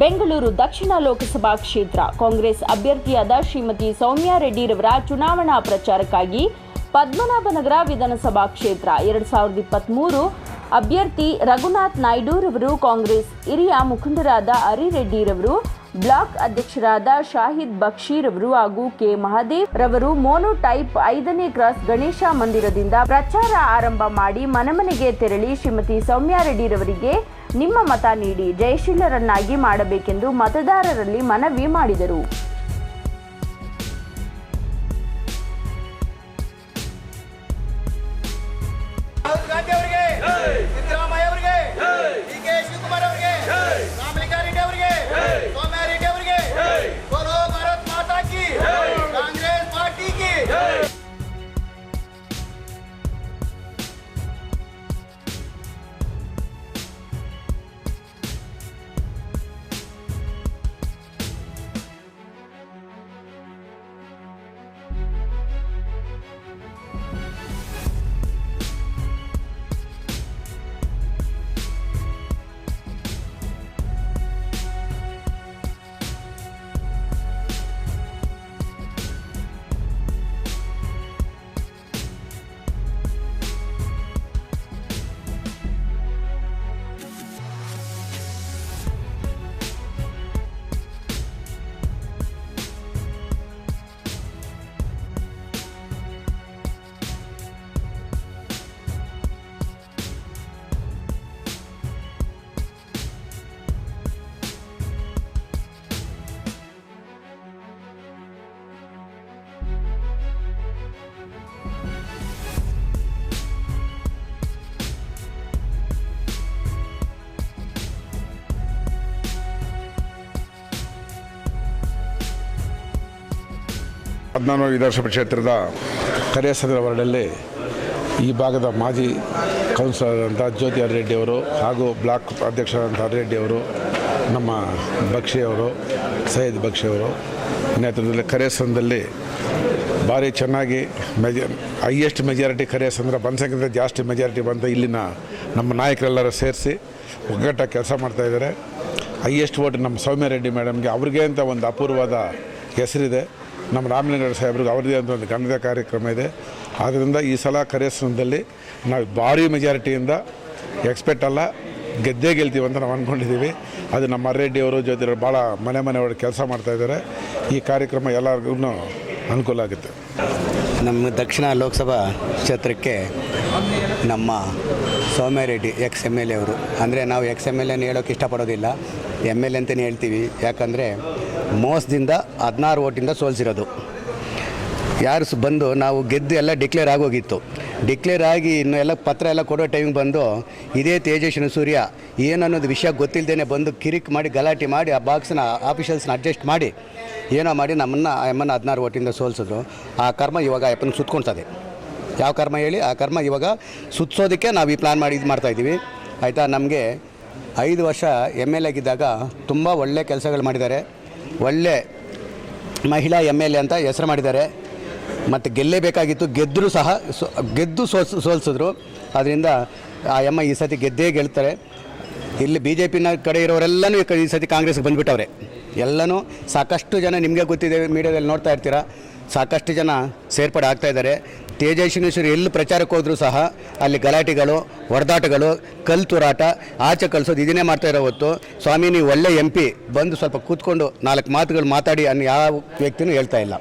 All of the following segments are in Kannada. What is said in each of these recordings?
ಬೆಂಗಳೂರು ದಕ್ಷಿಣ ಲೋಕಸಭಾ ಕ್ಷೇತ್ರ. ಕಾಂಗ್ರೆಸ್ ಅಭ್ಯರ್ಥಿಯಾದ ಶ್ರೀಮತಿ ಸೌಮ್ಯಾ ರೆಡ್ಡಿರವರ ಚುನಾವಣಾ ಪ್ರಚಾರಕ್ಕಾಗಿ ಪದ್ಮನಾಭನಗರ ವಿಧಾನಸಭಾ ಕ್ಷೇತ್ರ. ಎರಡ್ ಸಾವಿರದ ಇಪ್ಪತ್ತ್ಮೂರು ಅಭ್ಯರ್ಥಿ ರಘುನಾಥ್ ನಾಯ್ಡುರವರು ಕಾಂಗ್ರೆಸ್ ಹಿರಿಯ ಮುಖಂಡರಾದ ಹರಿರೆಡ್ಡಿರವರು ಬ್ಲಾಕ್ ಅಧ್ಯಕ್ಷರಾದ ಶಾಹಿದ್ ಬಕ್ಷೀರವರು ಹಾಗೂ ಕೆ. ಮಹದೇವ್ ರವರು ಮೋನೋಟೈಪ್ ಐದನೇ ಕ್ರಾಸ್ ಗಣೇಶ ಮಂದಿರದಿಂದ ಪ್ರಚಾರ ಆರಂಭ ಮಾಡಿ ಮನೆ ಮನೆಗೆ ತೆರಳಿ ಶ್ರೀಮತಿ ಸೌಮ್ಯಾ ರೆಡ್ಡಿರವರಿಗೆ ನಿಮ್ಮ ಮತ ನೀಡಿ ಜಯಶೀಲರನ್ನಾಗಿ ಮಾಡಬೇಕೆಂದು ಮತದಾರರಲ್ಲಿ ಮನವಿ ಮಾಡಿದರು. ಹದಿನಾರು ವಿಧಾನಸಭಾ ಕ್ಷೇತ್ರದ ಕರಿಯಸಂದ್ರ ವಾರ್ಡಲ್ಲಿ ಈ ಭಾಗದ ಮಾಜಿ ಕೌನ್ಸಿಲರ್ ಅಂತ ಜ್ಯೋತಿ ಅವರು ಹಾಗೂ ಬ್ಲಾಕ್ ಅಧ್ಯಕ್ಷರಾದಂಥ ಅವರು, ನಮ್ಮ ಬಕ್ಷಿ ಅವರು, ಸೈಯದ್ ಬಕ್ಷಿ ಅವರು ನೇತೃತ್ವದಲ್ಲಿ ಕರಿಯಸಂದ್ರದಲ್ಲಿ ಭಾರಿ ಚೆನ್ನಾಗಿ ಮೆಜ ಹೈಯೆಸ್ಟ್ ಮೆಜಾರಿಟಿ ಕರಿಯಸಂದ್ರ ಬಂದ್ಸಂಖ್ಯೆ ಜಾಸ್ತಿ ಮೆಜಾರಿಟಿ ಬಂದು ಇಲ್ಲಿನ ನಮ್ಮ ನಾಯಕರೆಲ್ಲರೂ ಸೇರಿಸಿ ಒಗ್ಗಟ್ಟಾಗಿ ಕೆಲಸ ಮಾಡ್ತಾಯಿದ್ದಾರೆ ಹೈಯೆಸ್ಟ್ ವೋಟ್ ನಮ್ಮ ಸೌಮ್ಯ ರೆಡ್ಡಿ ಮೇಡಮ್ಗೆ ಅವ್ರಿಗೆ ಅಂತ ಒಂದು ಅಪೂರ್ವದ ಹೆಸರಿದೆ. ನಮ್ಮ ರಾಮಲಿಂಗರ ಸಾಹೇಬ್ರಿಗೆ ಅವರದೇ ಅಂತ ಒಂದು ಗಣದ ಕಾರ್ಯಕ್ರಮ ಇದೆ. ಆದ್ದರಿಂದ ಈ ಸಲ ಕರೆಸದಲ್ಲಿ ನಾವು ಭಾರಿ ಮೆಜಾರಿಟಿಯಿಂದ ಎಕ್ಸ್ಪೆಕ್ಟ್ ಅಲ್ಲ, ಗೆದ್ದೇ ಗೆಲ್ತೀವಿ ಅಂತ ನಾವು ಅಂದ್ಕೊಂಡಿದ್ದೀವಿ ಅದು ನಮ್ಮ ಅವರು ಜೊತೆ ಭಾಳ ಮನೆ ಮನೆಯವರು ಕೆಲಸ ಮಾಡ್ತಾಯಿದ್ದಾರೆ ಈ ಕಾರ್ಯಕ್ರಮ ಎಲ್ಲರಿಗೂ ಅನುಕೂಲ ಆಗುತ್ತೆ. ನಮ್ಮ ದಕ್ಷಿಣ ಲೋಕಸಭಾ ಕ್ಷೇತ್ರಕ್ಕೆ ನಮ್ಮ Soumya Reddy ex M L A ಅವರು. ಅಂದರೆ ನಾವು ಎಕ್ಸ್ ಎಂ ಎಲ್ ಎನ ಹೇಳೋಕೆ ಇಷ್ಟಪಡೋದಿಲ್ಲ. ಎಂ ಎಲ್ ಎ ಅಂತಲೇ ಹೇಳ್ತೀವಿ. ಯಾಕಂದರೆ ಮೋಸದಿಂದ ಹದಿನಾರು ಓಟಿಂದ ಸೋಲ್ಸಿರೋದು. ಯಾರು ಬಂದು ನಾವು ಗೆದ್ದು ಎಲ್ಲ ಡಿಕ್ಲೇರ್ ಆಗೋಗಿತ್ತು. ಡಿಕ್ಲೇರ್ ಆಗಿ ಇನ್ನು ಎಲ್ಲ ಪತ್ರ ಎಲ್ಲ ಕೊಡೋ ಟೈಮಿಗೆ ಬಂದು ಇದೇ ತೇಜಸ್ವಿನ ಸೂರ್ಯ ಏನನ್ನೋದು ವಿಷಯ ಗೊತ್ತಿಲ್ಲದೇ ಬಂದು ಕಿರಿಕ್ ಮಾಡಿ, ಗಲಾಟೆ ಮಾಡಿ, ಆ ಬಾಕ್ಸ್ನ ಆಫೀಷಿಯಲ್ಸ್ನ ಅಡ್ಜಸ್ಟ್ ಮಾಡಿ ಏನೋ ಮಾಡಿ ನಮ್ಮನ್ನು, ಎಮ್ಮನ್ನು ಹದಿನಾರು ಓಟಿಂದ ಸೋಲಿಸಿದ್ರು. ಆ ಕರ್ಮ ಇವಾಗ ಅಪ್ಪನ ಸುತ್ಕೊಳ್ತದೆ. ಯಾವ ಕರ್ಮ ಹೇಳಿ? ಆ ಕರ್ಮ ಇವಾಗ ಸುತ್ತಿಸೋದಕ್ಕೆ ನಾವು ಈ ಪ್ಲ್ಯಾನ್ ಮಾಡಿ ಇದು ಮಾಡ್ತಾಯಿದ್ದೀವಿ ಆಯಿತಾ? ನಮಗೆ ಐದು ವರ್ಷ ಎಂ ಎಲ್ ಆಗಿದ್ದಾಗ ತುಂಬ ಒಳ್ಳೆ ಕೆಲಸಗಳು ಮಾಡಿದ್ದಾರೆ. ಒಳ್ಳೆ ಮಹಿಳಾ ಎಂ ಎಲ್ ಎ ಅಂತ ಹೆಸರು ಮಾಡಿದ್ದಾರೆ. ಮತ್ತು ಗೆಲ್ಲೇಬೇಕಾಗಿತ್ತು ಗೆದ್ದರೂ ಸಹ ಗೆದ್ದು ಸೋಲ್ಸ್, ಸೋಲ್ಸಿದ್ರು. ಅದರಿಂದ ಆ ಎಮ್ಮ ಈ ಸತಿ ಗೆದ್ದೇ ಗೆಲ್ತಾರೆ. ಇಲ್ಲಿ ಬಿ ಜೆ ಪಿನ ಕಡೆ ಇರೋರೆಲ್ಲನೂ ಈ ಸತಿ ಕಾಂಗ್ರೆಸ್ಗೆ ಬಂದುಬಿಟ್ಟವ್ರೆ. ಎಲ್ಲನೂ ಸಾಕಷ್ಟು ಜನ ನಿಮಗೆ ಗೊತ್ತಿದೆ, ಮೀಡಿಯಾದಲ್ಲಿ ನೋಡ್ತಾ ಇರ್ತೀರ. ಸಾಕಷ್ಟು ಜನ ಸೇರ್ಪಡೆ ಆಗ್ತಾ ಇದ್ದಾರೆ. ತೇಜಸ್ವಿನೇಶ್ವರಿ ಎಲ್ಲಿ ಪ್ರಚಾರಕ್ಕೆ ಹೋದರೂ ಸಹ ಅಲ್ಲಿ ಗಲಾಟೆಗಳು ಹೊಡೆದಾಟಗಳು ಕಲ್ ತೂರಾಟ ಆಚೆ ಕಳಿಸೋದು ಇದನ್ನೇ ಮಾಡ್ತಾ ಇರೋ ಹೊತ್ತು ಸ್ವಾಮಿ, ನೀವು ಒಳ್ಳೆ ಎಂ ಪಿ ಬಂದು ಸ್ವಲ್ಪ ಕೂತ್ಕೊಂಡು ನಾಲ್ಕು ಮಾತುಗಳು ಮಾತಾಡಿ ಅನ್ನ ಯಾವ ವ್ಯಕ್ತಿನೂ ಹೇಳ್ತಾ ಇಲ್ಲ.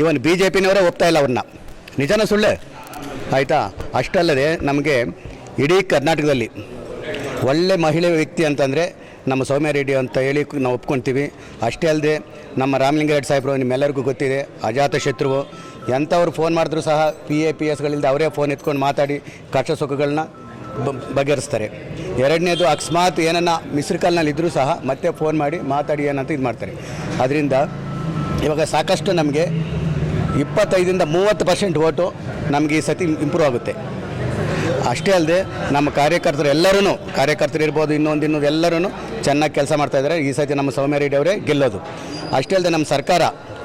ಈವನ್ ಬಿ ಜೆ ಪಿನವರೇ ಒಪ್ತಾ ಇಲ್ಲ ಅವ್ರನ್ನ. ನಿಜನ ಸುಳ್ಳೆ? ಆಯಿತಾ? ಅಷ್ಟಲ್ಲದೆ ನಮಗೆ ಇಡೀ ಕರ್ನಾಟಕದಲ್ಲಿ ಒಳ್ಳೆ ಮಹಿಳೆ ವ್ಯಕ್ತಿ ಅಂತಂದರೆ ನಮ್ಮ ಸೌಮ್ಯ ರೆಡ್ಡಿ ಅಂತ ಹೇಳಿ ನಾವು ಒಪ್ಕೊಳ್ತೀವಿ ಅಷ್ಟೇ ಅಲ್ಲದೆ ನಮ್ಮ ರಾಮಲಿಂಗಾರೆಡ್ಡಿ ಸಾಹೇಬರು ನಿಮ್ಮೆಲ್ಲರಿಗೂ ಗೊತ್ತಿದೆ. ಅಜಾತ ಶತ್ರುವು. ಎಂಥವ್ರು ಫೋನ್ ಮಾಡಿದ್ರು ಸಹ ಪಿ ಎ ಪಿ ಎಸ್ಗಳಿಂದ ಅವರೇ ಫೋನ್ ಎತ್ಕೊಂಡು ಮಾತಾಡಿ ಕಷ್ಟ ಸುಖಗಳನ್ನ ಬಗೆಹರಿಸ್ತಾರೆ. ಎರಡನೇದು ಅಕಸ್ಮಾತ್ ಏನನ್ನ ಮಿಸ್ರ್ ಕಾಲ್ನಲ್ಲಿ ಇದ್ದರೂ ಸಹ ಮತ್ತೆ ಫೋನ್ ಮಾಡಿ ಮಾತಾಡಿ ಏನಂತ ಇದು ಮಾಡ್ತಾರೆ. ಅದರಿಂದ ಇವಾಗ ಸಾಕಷ್ಟು ನಮಗೆ ಇಪ್ಪತ್ತೈದರಿಂದ ಮೂವತ್ತು ಪರ್ಸೆಂಟ್ ಓಟು ನಮಗೆ ಈ ಸತಿ ಇಂಪ್ರೂವ್ ಆಗುತ್ತೆ. ಅಷ್ಟೇ ಅಲ್ಲದೆ ನಮ್ಮ ಕಾರ್ಯಕರ್ತರು ಎಲ್ಲರೂ ಕಾರ್ಯಕರ್ತರು ಇರ್ಬೋದು, ಇನ್ನೊಂದು ಇನ್ನೊಂದು ಎಲ್ಲರೂ ಚೆನ್ನಾಗಿ ಕೆಲಸ ಮಾಡ್ತಾ ಇದ್ದಾರೆ. ಈ ಸತಿ ನಮ್ಮ ಸೌಮ್ಯ ರೆಡ್ಡಿ ಅವರೇ ಗೆಲ್ಲೋದು. ಅಷ್ಟೇ ಅಲ್ಲದೆ ನಮ್ಮ ಸರ್ಕಾರ,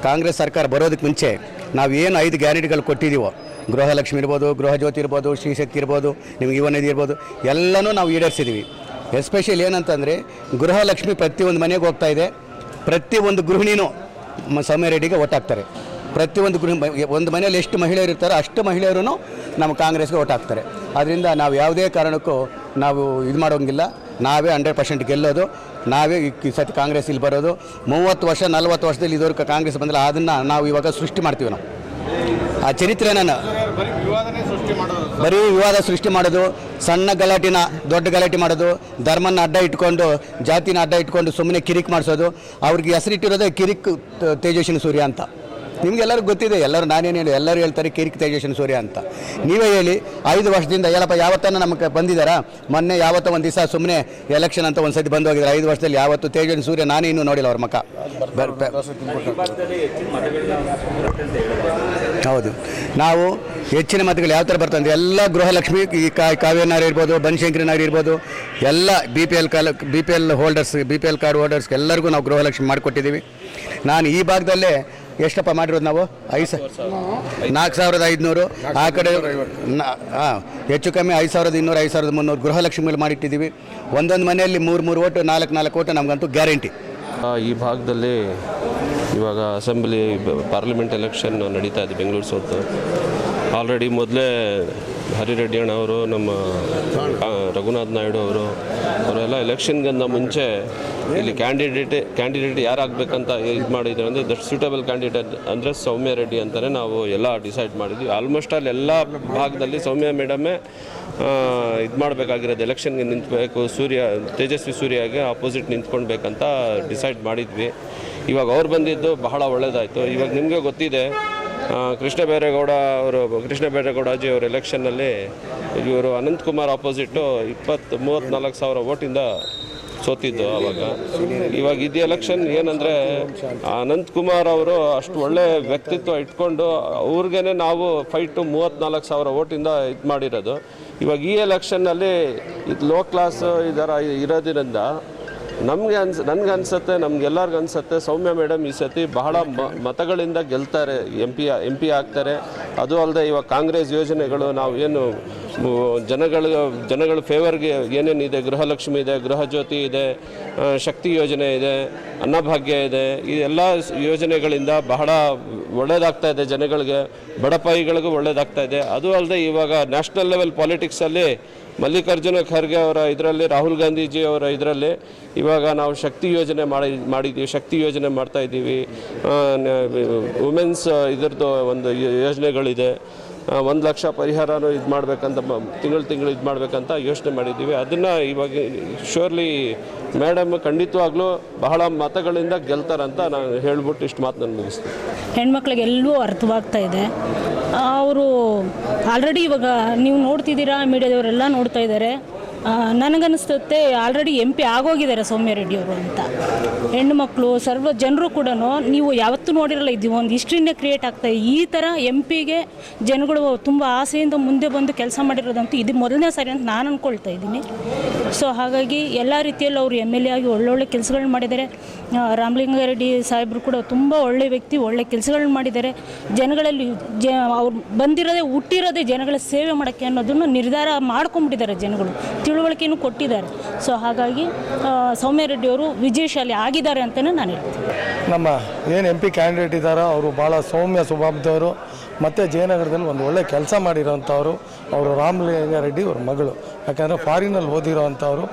ಕಾಂಗ್ರೆಸ್ ಸರ್ಕಾರ ಬರೋದಕ್ಕೆ ಮುಂಚೆ ನಾವು ಏನು ಐದು ಗ್ಯಾರಂಟಿಗಳು ಕೊಟ್ಟಿದ್ದೀವೋ? ಗೃಹಲಕ್ಷ್ಮಿ ಇರ್ಬೋದು, ಗೃಹಜ್ಯೋತಿ ಇರ್ಬೋದು, ಶ್ರೀಶಕ್ತಿ ಇರ್ಬೋದು, ನಿಮ್ಗೆ ಯುವ ನಿಧಿ ಇರ್ಬೋದು, ಎಲ್ಲನೂ ನಾವು ಈಡೇರಿಸಿದ್ದೀವಿ. ಎಸ್ಪೆಷಲಿ ಏನಂತಂದರೆ, ಗೃಹಲಕ್ಷ್ಮಿ ಪ್ರತಿಯೊಂದು ಮನೆಗೆ ಹೋಗ್ತಾ ಇದೆ. ಪ್ರತಿಯೊಂದು ಗೃಹಿಣಿನೂ ಸೌಮ್ಯ ರೆಡ್ಡಿಗೆ ಒಟ್ಟಾಗ್ತಾರೆ ಪ್ರತಿಯೊಂದು ಗೃಹ, ಒಂದು ಮನೆಯಲ್ಲಿ ಎಷ್ಟು ಮಹಿಳೆಯರು ಇರ್ತಾರೋ ಅಷ್ಟು ಮಹಿಳೆಯರೂ ನಮ್ಮ ಕಾಂಗ್ರೆಸ್ಗೆ ಓಟ್ ಹಾಕ್ತಾರೆ ಅದರಿಂದ ನಾವು ಯಾವುದೇ ಕಾರಣಕ್ಕೂ ನಾವು ಇದು ಮಾಡೋಂಗಿಲ್ಲ. ನಾವೇ ಹಂಡ್ರೆಡ್ ಪರ್ಸೆಂಟ್ ಗೆಲ್ಲೋದು, ನಾವೇ ಈ ಸತಿ ಕಾಂಗ್ರೆಸ್ ಇಲ್ಲಿ ಬರೋದು. ಮೂವತ್ತು ವರ್ಷ, ನಲ್ವತ್ತು ವರ್ಷದಲ್ಲಿ ಇದುವರೆಗೂ ಕಾಂಗ್ರೆಸ್ ಬಂದಿಲ್ಲ, ಅದನ್ನು ನಾವು ಇವಾಗ ಸೃಷ್ಟಿ ಮಾಡ್ತೀವಿ ನಾವು. ಆ ಚರಿತ್ರೆನ ಬರೀ ವಿವಾದ ಸೃಷ್ಟಿ ಮಾಡೋದು, ಸಣ್ಣ ಗಲಾಟಿನ ದೊಡ್ಡ ಗಲಾಟೆ ಮಾಡೋದು, ಧರ್ಮನ ಅಡ್ಡ ಇಟ್ಕೊಂಡು, ಜಾತಿನ ಅಡ್ಡ ಇಟ್ಕೊಂಡು ಸುಮ್ಮನೆ ಕಿರಿಕ್ ಮಾಡಿಸೋದು, ಅವ್ರಿಗೆ ಹೆಸರಿಟ್ಟಿರೋದೇ ಕಿರಿಕ್ ತೇಜಸ್ವಿನಿ ಸೂರ್ಯ ಅಂತ. ನಿಮಗೆಲ್ಲರಿಗೂ ಗೊತ್ತಿದೆ, ಎಲ್ಲರೂ ನಾನೇನು ಹೇಳಿ, ಎಲ್ಲರೂ ಹೇಳ್ತಾರೆ ಕಿರಿಕ್ ತೇಜಸ್ವಿನಿ ಸೂರ್ಯ ಅಂತ. ನೀವೇ ಹೇಳಿ, ಐದು ವರ್ಷದಿಂದ ಹೇಳಪ್ಪ ಯಾವತ್ತನ್ನ ನಮಗೆ ಬಂದಿದ್ದಾರಾ ಮೊನ್ನೆ ಯಾವತ್ತೋ ಒಂದು ದಿವಸ ಸುಮ್ಮನೆ ಎಲೆಕ್ಷನ್ ಅಂತ ಒಂದು ಸತಿ ಬಂದು ಹೋಗಿದ್ದಾರೆ ಐದು ವರ್ಷದಲ್ಲಿ ಯಾವತ್ತು ತೇಜನ್ ಸೂರ್ಯ ನಾನೇ ಇನ್ನೂ ನೋಡಿಲ್ಲ ಅವ್ರ ಮಕ್ಕ ಹೌದು. ನಾವು ಹೆಚ್ಚಿನ ಮತಗಳು ಯಾವ ಥರ ಬರ್ತಂದ್ರೆ ಎಲ್ಲ ಗೃಹಲಕ್ಷ್ಮಿ, ಈ ಕಾ ಕಾವ್ಯನಾರ್ ನಗರ ಇರ್ಬೋದು, ಬನಶಂಕರಿ ನಗರ ಇರ್ಬೋದು, ಎಲ್ಲ ಬಿ ಪಿ ಎಲ್ ಕಾಲ B P L holders B P L card holders ಎಲ್ಲರಿಗೂ ನಾವು ಗೃಹಲಕ್ಷ್ಮಿ ಮಾಡಿಕೊಟ್ಟಿದ್ದೀವಿ. ನಾನು ಈ ಭಾಗದಲ್ಲೇ ಎಷ್ಟಪ್ಪ ಮಾಡಿರೋದು ನಾವು? ಐದು ನಾಲ್ಕು ಸಾವಿರದ ಐದುನೂರು. ಆ ಕಡೆ ಹೆಚ್ಚು ಕಮ್ಮಿ ಐದು ಸಾವಿರದ ಇನ್ನೂರು, ಐದು ಸಾವಿರದ ಮುನ್ನೂರು ಗೃಹಲಕ್ಷ್ಮಿಗಳು ಮಾಡಿಟ್ಟಿದ್ದೀವಿ. ಒಂದೊಂದು ಮನೆಯಲ್ಲಿ ಮೂರು ಮೂರು ಓಟು, ನಾಲ್ಕು ನಾಲ್ಕು ಓಟು ನಮಗಂತೂ ಗ್ಯಾರಂಟಿ. ಈ ಭಾಗದಲ್ಲಿ ಇವಾಗ ಅಸೆಂಬ್ಲಿ ಪಾರ್ಲಿಮೆಂಟ್ ಎಲೆಕ್ಷನ್ ನಡೀತಾ ಇದೆ ಬೆಂಗಳೂರು ಸೌತ್. ಆಲ್ರೆಡಿ ಮೊದಲೇ ಹರಿರೆಡ್ಡಿ ಅಣ್ಣ ಅವರು, ನಮ್ಮ ರಘುನಾಥ್ ನಾಯ್ಡು ಅವರು, ಅವರೆಲ್ಲ ಎಲೆಕ್ಷನ್ಗಿಂತ ಮುಂಚೆ ಇಲ್ಲಿ ಕ್ಯಾಂಡಿಡೇಟ್ ಕ್ಯಾಂಡಿಡೇಟ್ ಯಾರಾಗಬೇಕಂತ ಇದು ಮಾಡಿದ್ರು ಅಂದರೆ ದಟ್ ಸೂಟಬಲ್ ಕ್ಯಾಂಡಿಡೇಟ್ ಅಂದರೆ ಸೌಮ್ಯ ರೆಡ್ಡಿ ಅಂತಲೇ ನಾವು ಎಲ್ಲ ಡಿಸೈಡ್ ಮಾಡಿದ್ವಿ. ಆಲ್ಮೋಸ್ಟ್ ಆಲ್ ಎಲ್ಲ ಭಾಗದಲ್ಲಿ ಸೌಮ್ಯ ಮೇಡಮೇ ಇದು ಮಾಡಬೇಕಾಗಿರೋದು. ಎಲೆಕ್ಷನ್ಗೆ ನಿಂತಬೇಕು, ಸೂರ್ಯ, ತೇಜಸ್ವಿ ಸೂರ್ಯಗೆ ಆಪೋಸಿಟ್ ನಿಂತ್ಕೊಳ್ಬೇಕಂತ ಡಿಸೈಡ್ ಮಾಡಿದ್ವಿ. ಇವಾಗ ಅವ್ರು ಬಂದಿದ್ದು ಬಹಳ ಒಳ್ಳೆಯದಾಯಿತು ಇವಾಗ ನಿಮಗೆ ಗೊತ್ತಿದೆ ಕೃಷ್ಣ ಬೈರೇಗೌಡ ಅವರು ಕೃಷ್ಣ ಬೈರೇಗೌಡಜಿ ಅವರು ಎಲೆಕ್ಷನ್ನಲ್ಲಿ ಇವರು ಅನಂತಕುಮಾರ್ ಆಪೋಸಿಟ್ಟು ಇಪ್ಪತ್ತು ಮೂವತ್ತ್ನಾಲ್ಕು ಸಾವಿರ ಓಟಿಂದ ಸೋತಿದ್ದು ಆವಾಗ. ಇವಾಗ ಇದು ಎಲೆಕ್ಷನ್ ಏನಂದರೆ ಅನಂತಕುಮಾರ್ ಅವರು ಅಷ್ಟು ಒಳ್ಳೆ ವ್ಯಕ್ತಿತ್ವ ಇಟ್ಕೊಂಡು ಅವ್ರಿಗೇ ನಾವು ಫೈಟು ಮೂವತ್ತ್ನಾಲ್ಕು ಸಾವಿರ ಓಟಿಂದ ಇದು ಮಾಡಿರೋದು. ಇವಾಗ ಈ ಎಲೆಕ್ಷನ್ನಲ್ಲಿ ಇದು ಲೋ ಕ್ಲಾಸ್ ಇದರ ಇರೋದ್ರಿಂದ ನಮಗೆ ಅನ್ಸ, ನನಗೆ ಅನ್ಸುತ್ತೆ ನಮ್ಗೆಲ್ಲರಿಗೂ ಅನ್ಸುತ್ತೆ. ಸೌಮ್ಯ ಮೇಡಮ್ ಈ ಸತಿ ಬಹಳ ಮತಗಳಿಂದ ಗೆಲ್ತಾರೆ ಎಂ ಪಿ ಎಂ ಪಿ ಆಗ್ತಾರೆ. ಅದು ಅಲ್ಲದೆ ಇವಾಗ ಕಾಂಗ್ರೆಸ್ ಯೋಜನೆಗಳು ನಾವು ಏನು ಜನಗಳ ಜನಗಳ ಫೇವರ್ಗೆ ಏನೇನಿದೆ ಗೃಹಲಕ್ಷ್ಮಿ ಇದೆ, ಗೃಹ ಜ್ಯೋತಿ ಇದೆ ಶಕ್ತಿ ಯೋಜನೆ ಇದೆ, ಅನ್ನಭಾಗ್ಯ ಇದೆ. ಈ ಎಲ್ಲ ಯೋಜನೆಗಳಿಂದ ಬಹಳ ಒಳ್ಳೇದಾಗ್ತಾ ಇದೆ ಜನಗಳಿಗೆ. ಬಡಪಾಯಿಗಳಿಗೂ ಒಳ್ಳೇದಾಗ್ತಾ ಇದೆ. ಅದು ಅಲ್ಲದೆ ಇವಾಗ ನ್ಯಾಷನಲ್ ಲೆವೆಲ್ ಪಾಲಿಟಿಕ್ಸಲ್ಲಿ ಮಲ್ಲಿಕಾರ್ಜುನ ಖರ್ಗೆ ಅವರ ಇದರಲ್ಲಿ, ರಾಹುಲ್ ಗಾಂಧೀಜಿ ಅವರ ಇದರಲ್ಲಿ ಇವಾಗ ನಾವು ಶಕ್ತಿ ಯೋಜನೆ ಮಾಡಿ ಮಾಡಿದ್ದೀವಿ ಶಕ್ತಿ ಯೋಜನೆ ಮಾಡ್ತಾ ಇದ್ದೀವಿ. ವುಮೆನ್ಸ್ ಇದರದ್ದು ಒಂದು ಯೋಜನೆಗಳಿದೆ. ಒಂದು ಲಕ್ಷ ಪರಿಹಾರನೂ ಇದು ಮಾಡಬೇಕಂತ ತಿಂಗಳು ತಿಂಗಳು ಇದು ಮಾಡಬೇಕಂತ ಯೋಚನೆ ಮಾಡಿದ್ದೀವಿ. ಅದನ್ನು ಇವಾಗ ಶೋರ್ಲಿ ಮೇಡಮ್ ಖಂಡಿತವಾಗ್ಲೂ ಬಹಳ ಮತಗಳಿಂದ ಗೆಲ್ತಾರಂತ ನಾನು ಹೇಳ್ಬಿಟ್ಟು ಇಷ್ಟು ಮಾತು ನಾನು ಮುಗಿಸ್ತೀನಿ ಹೆಣ್ಮಕ್ಳಿಗೆಲ್ಲೂ ಅರ್ಥವಾಗ್ತಾ ಇದೆ. ಅವರು ಆಲ್ರೆಡಿ ಇವಾಗ ನೀವು ನೋಡ್ತಿದ್ದೀರಾ ಮೀಡಿಯಾದವರೆಲ್ಲ ನೋಡ್ತಾ ಇದ್ದಾರೆ ನನಗನ್ನಿಸುತ್ತೆ ಆಲ್ರೆಡಿ ಎಂ ಪಿ ಆಗೋಗಿದ್ದಾರೆ ಸೌಮ್ಯ ರೆಡ್ಡಿಯವರು ಅಂತ. ಹೆಣ್ಣು ಮಕ್ಕಳು ಸರ್ವ ಜನರು ಕೂಡ ನೀವು ಯಾವತ್ತೂ ನೋಡಿರಲ್ಲ ಇದು ಒಂದು ಹಿಸ್ಟ್ರಿನೇ ಕ್ರಿಯೇಟ್ ಆಗ್ತಾ ಈ ಥರ ಎಂ ಪಿಗೆ ಜನಗಳು ತುಂಬ ಆಸೆಯಿಂದ ಮುಂದೆ ಬಂದು ಕೆಲಸ ಮಾಡಿರೋದಂತೂ ಇದು ಮೊದಲನೇ ಸಾರಿ ಅಂತ ನಾನು ಅಂದ್ಕೊಳ್ತಾ ಇದ್ದೀನಿ. ಸೊ ಹಾಗಾಗಿ ಎಲ್ಲ ರೀತಿಯಲ್ಲೂ ಅವರು ಎಂ ಎಲ್ ಎ ಆಗಿ ಒಳ್ಳೊಳ್ಳೆ ಕೆಲಸಗಳನ್ನ ಮಾಡಿದ್ದಾರೆ. ರಾಮಲಿಂಗಾರೆಡ್ಡಿ ಸಾಹೇಬರು ಕೂಡ ತುಂಬ ಒಳ್ಳೆ ವ್ಯಕ್ತಿ, ಒಳ್ಳೆ ಕೆಲಸಗಳನ್ನ ಮಾಡಿದ್ದಾರೆ. ಜನಗಳಲ್ಲಿ ಜ, ಅವ್ರು ಬಂದಿರೋದೇ, ಹುಟ್ಟಿರೋದೇ ಜನಗಳ ಸೇವೆ ಮಾಡೋಕ್ಕೆ ಅನ್ನೋದನ್ನು ನಿರ್ಧಾರ ಮಾಡ್ಕೊಂಡ್ಬಿಟ್ಟಿದ್ದಾರೆ ಜನಗಳು. ತಿಳುವಳಿಕೆನೂ ಕೊಟ್ಟಿದ್ದಾರೆ. ಸೊ ಹಾಗಾಗಿ ಸೌಮ್ಯ ಸೌಮ್ಯ ರೆಡ್ಡಿಯವರು ವಿಜಯಶಾಲಿ ಆಗಿದ್ದಾರೆ ಅಂತಲೇ ನಾನು ಹೇಳ್ತೀನಿ. ನಮ್ಮ ಏನು ಎಂ ಪಿ ಕ್ಯಾಂಡಿಡೇಟ್ ಇದ್ದಾರೋ, ಅವರು ಭಾಳ ಸೌಮ್ಯ ಸ್ವಭಾವದವರು. ಮತ್ತು ಜಯನಗರದಲ್ಲಿ ಒಂದು ಒಳ್ಳೆ ಕೆಲಸ ಮಾಡಿರೋಂಥವ್ರು, ಅವರು ರಾಮಲಿಂಗ ರೆಡ್ಡಿ ಅವ್ರ ಮಗಳು. ಯಾಕಂದರೆ ಫಾರಿನಲ್ಲಿ ಓದಿರೋ ಅಂಥವ್ರು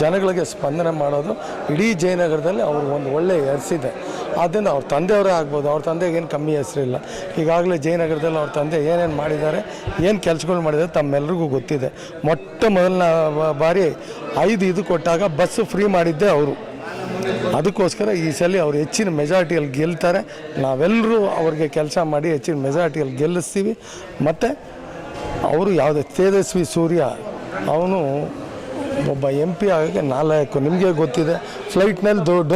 ಜನಗಳಿಗೆ ಸ್ಪಂದನೆ ಮಾಡೋದು ಇಡೀ ಜಯನಗರದಲ್ಲಿ ಅವರು ಒಂದು ಒಳ್ಳೆ ಹೆಸರಿದೆ ಆದ್ದರಿಂದ ಅವ್ರ ತಂದೆಯವರೇ ಆಗ್ಬೋದು, ಅವ್ರ ತಂದೆಗೆ ಏನು ಕಮ್ಮಿ ಹೆಸರಿಲ್ಲ ಈಗಾಗಲೇ ಜಯನಗರದಲ್ಲಿ ಅವ್ರ ತಂದೆ ಏನೇನು ಮಾಡಿದ್ದಾರೆ, ಏನು ಕೆಲಸಗಳು ಮಾಡಿದ್ದಾರೆ ತಮ್ಮೆಲ್ಲರಿಗೂ ಗೊತ್ತಿದೆ. ಮೊಟ್ಟ ಮೊದಲನ ಬಾರಿ ಐದು ಇದು ಕೊಟ್ಟಾಗ ಬಸ್ಸು ಫ್ರೀ ಮಾಡಿದ್ದೆ ಅವರು. ಅದಕ್ಕೋಸ್ಕರ ಈ ಸಲ ಅವ್ರು ಹೆಚ್ಚಿನ ಮೆಜಾರಿಟಿಯಲ್ಲಿ ಗೆಲ್ತಾರೆ. ನಾವೆಲ್ಲರೂ ಅವ್ರಿಗೆ ಕೆಲಸ ಮಾಡಿ ಹೆಚ್ಚಿನ ಮೆಜಾರಿಟಿಯಲ್ಲಿ ಗೆಲ್ಲಿಸ್ತೀವಿ. ಮತ್ತು ಅವರು ಯಾವುದೇ ತೇಜಸ್ವಿ ಸೂರ್ಯ, ಅವನು ಒಬ್ಬ ಎಂ ಪಿ ಆಗೋಕ್ಕೆ ನಾಲ್ಕು, ನಿಮಗೆ ಗೊತ್ತಿದೆ ಫ್ಲೈಟ್ನಲ್ಲಿ ದೊಡ್ಡ